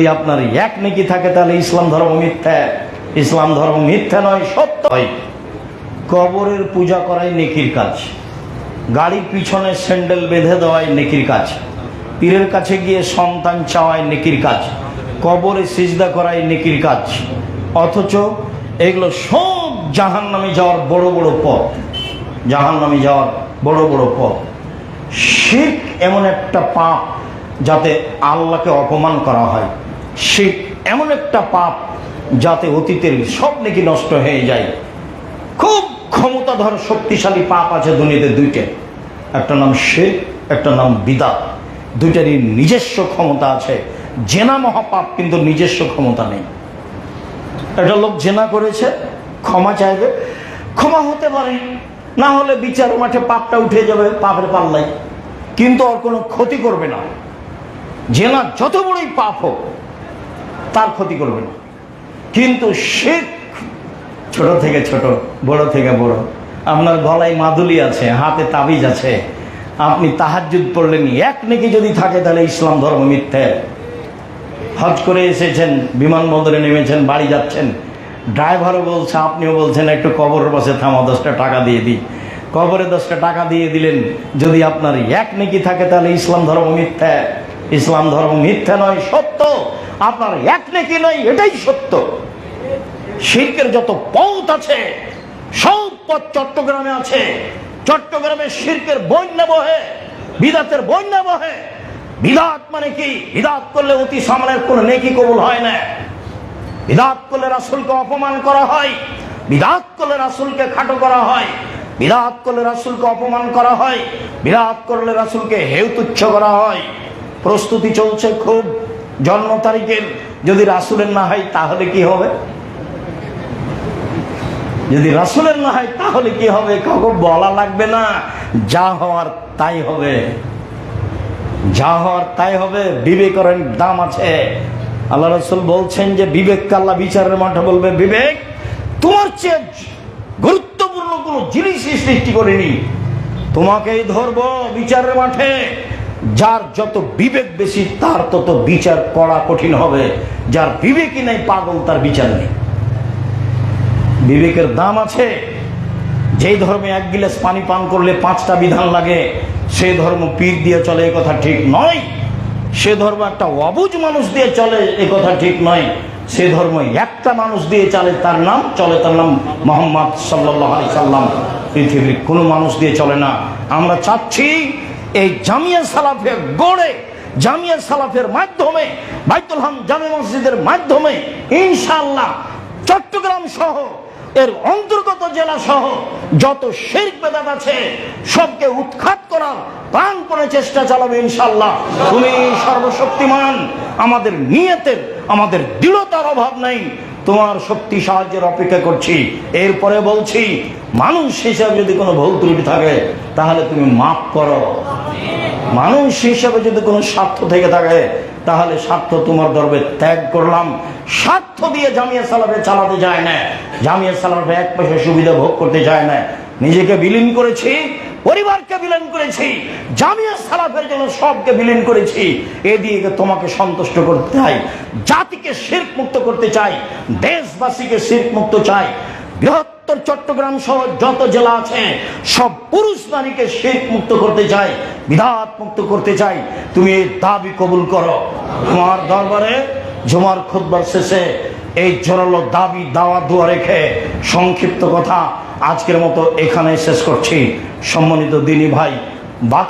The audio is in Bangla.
যদি আপনার এক নেকি থাকে, তাহলে ইসলাম ধর্ম মিথ্যা। ইসলাম ধর্ম মিথ্যা নয়, সত্য হয়। কবরের পূজা করাই নেকির কাজ। গাড়ির পিছনে স্যান্ডেল বেঁধে দেওয়াই নেকির কাজ। পীরের কাছে গিয়ে সন্তান চাওয়াই নেকির কাজ। কবরে সিজদা করাই নেকির কাজ। অথচ এগুলো সব জাহান নামে যাওয়ার বড় বড় পথ। জাহান নামে যাওয়ার বড় বড় পথ। শিখ এমন একটা পাপ যাতে আল্লাহকে অপমান করা হয়। শিখ এমন একটা পাপ যাতে অতীতের সব নাকি নষ্ট হয়ে যায়। খুব ক্ষমতাধর, শক্তিশালী পাপ আছে দুনিয়াতে দুইটা। একটা নাম শেখ একটা নাম বিদা দুইটারই নিজস্ব ক্ষমতা আছে। জেনা মহাপাপ কিন্তু নিজস্ব ক্ষমতা নেই। একটা লোক জেনা করেছে, ক্ষমা চাইবে। ক্ষমা হতে পারে, না হলে বিচার মাঠে পাপটা উঠে যাবে পাপের পাল্লাই কিন্তু ওর কোনো ক্ষতি করবে না। জেনা যত বড়ই পাপ হোক তার ক্ষতি করবে না। কিন্তু শেখ ছোট থেকে ছোট, বড় থেকে বড়, আপনার গলায় মাদুলি আছে, হাতে তাবিজ আছে, আপনি তাহাজুদ পড়লেন, এক নাকি যদি থাকে তাহলে ইসলাম ধর্ম মিথ্যে। হজ করে এসেছেন, বিমানবন্দরে নেমেছেন, বাড়ি যাচ্ছেন। ড্রাইভারও বলছে, আপনিও বলছেন, একটু কবরের পাশে থামা, দশটা টাকা দিয়ে দিই। কবরে দশটা টাকা দিয়ে দিলেন, যদি আপনার এক নেকি থাকে তাহলে ইসলাম ধর্ম মিথ্যা। ইসলাম ধর্ম মিথ্যা নয়, সত্য। আপনার এক নেকি নয় এটাই সত্য। শিল্পের যত পথ আছে, সব পথ চট্টগ্রামে আছে। চট্টগ্রামে শিল্পের বন্যা বহে বিদাতের বন্যা বহে বিদাত মানে কি? বিদাত করলে অতি সামনের কোনো নেকি কবুল হয় না। বিদাত করলে রাসুলকে অপমান করা হয়। বিদাত করলে রাসুলকে খাটো করা হয়। বিরাট করলে রাসুলকে অপমান করা হয়। বিরাট করলে রাসুলকে হেউ তুচ্ছ করা হয়। প্রস্তুতি চলছে খুব জন্ম তারিখের যদি রাসুলের না হয়, তাহলে কি হবে? যদি রাসুলের না হয়, তাহলে কি হবে? কাউকে বলা লাগবে না, যা হওয়ার তাই হবে। যা হওয়ার তাই হবে, বিবেকের দাম আছে। আল্লাহ রসুল বলছেন যে বিবেক কাল্লা বিচারের মাঠে বলবে, বিবেক, তোমার চেয়ে গুরুত্বপূর্ণ কোনো জিনিসই সৃষ্টি করিনি। তোমাকেই ধরবো বিচারের মাঠে। যার যত বিবেক বেশি, তার তত বিচার করা কঠিন হবে। যার বিবেকই নাই, পাগল, তার বিচার নেই। বিবেকের দাম আছে, যেই ধর্মে এক গিলাস পানি পান করলে পাঁচটা বিধান লাগে, সে ধর্ম পীর দিয়ে চলে, এ কথা ঠিক নয়। সে ধর্ম একটা অবুজ মানুষ দিয়ে চলে, এ কথা ঠিক নয়। সে ধর্ম একটা মানুষ দিয়ে চলে, তার নাম চলে, তার নাম মোহাম্মদ সাল্লাহ সাল্লাম। পৃথিবীর কোনো মানুষ দিয়ে চলে না। আমরা চাচ্ছি এই জামিয়া সালাফের গড়ে, জামিয়া সালাফের মাধ্যমে, বাইতুল হাম জামে মসজিদের মাধ্যমে ইনশাল্লাহ চট্টগ্রাম সহ, এর অন্তর্গত জেলা সহ যত শেরক বেদাত আছে, সবকে উৎখাত করার প্রাণপণে চেষ্টা চালাবে ইনশাল্লাহ তুমি সর্বশক্তিমান, আমাদের নিয়তের, আমাদের দৃঢ়তার অভাব নেই। তোমার শক্তি সাহায্যের অপেক্ষা করছি। এরপরে বলছি, মানুষ হিসাবে যদি কোনো ভুল ত্রুটি থাকে, তাহলে তুমি মাফ করো। মানুষ হিসাবে যদি কোনো স্বার্থ থেকে থাকে, তাহলে স্বার্থ তোমার দরবে ত্যাগ করলাম। স্বার্থ দিয়ে জামিয়া সালাফে চালাতে যায় না। জামিয়া সালাফে এক পয়সা সুবিধা ভোগ করতে যায় না। নিজেকে বিলীন করেছি, পরিবারকে বিলীন করেছি, জামিয়া সালাফের জন্য সবকে বিলীন করেছি। এদিকে তোমাকে সন্তুষ্ট করতে চাই, জাতিকে শির্ক মুক্ত করতে চাই, দেশবাসীকে শির্ক মুক্ত চাই বৃহত্তর চট্টগ্রাম সহ যত জেলা আছে, সব পুরুষ নারীকে শেখ মুক্ত করতে চাই বিধাত মুক্ত করতে চাই তুমি এই দাবি কবুল করো। তোমার দরবারে জমার খুদবার শেষে এই জোরালো দাবি, দাওয়া, দোয়া রেখে সংক্ষিপ্ত কথা আজকের মতো এখানে শেষ করছি। সম্মানিত দিনী ভাই, বাকি